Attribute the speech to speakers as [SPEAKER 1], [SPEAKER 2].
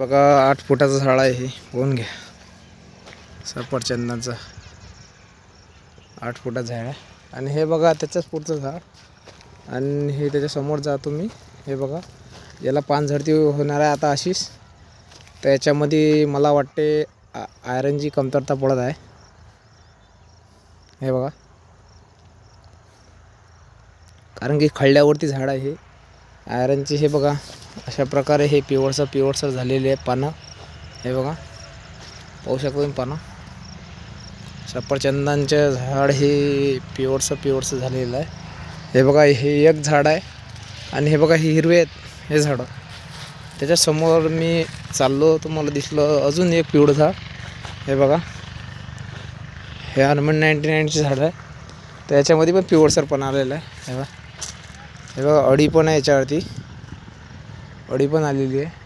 [SPEAKER 1] बघा आठ फुटाचं झाड आहे हे. होऊन घ्या. सफरचंदाचं आठ फुटाचं झाड आहे. आणि हे बघा त्याच्याच पुढचं झाड. आणि हे त्याच्यासमोर जातो मी. हे बघा याला पानझडती होणार आहे आता अशीच. तर याच्यामध्ये मला वाटते आ- आयरनची कमतरता पडत आहे. हे बघा. कारण की खळल्यावरती झाड आहे हे. आयरनचे हे बघा अशा प्रकारे हे पिवळसर पिवळसर झालेले आहे पानं. हे बघा पाहू शकता तुम्ही पानं. सफरचंदांचे झाड हे पिवळसं पिवळसं झालेलं आहे. हे बघा हे एक झाड आहे. आणि हे बघा हे हिरवे आहेत हे झाडं. त्याच्यासमोर मी चाललो तर मला दिसलं अजून एक पिवळं झाड. हे बघा हे हनुमान नाईन्टी नाईनचे झाड आहे. तर याच्यामध्ये पण पिवळसर पण आलेलं आहे. हे बघा. हे बघा अडी पण आहे याच्यावरती. अडी पण आलेली आहे.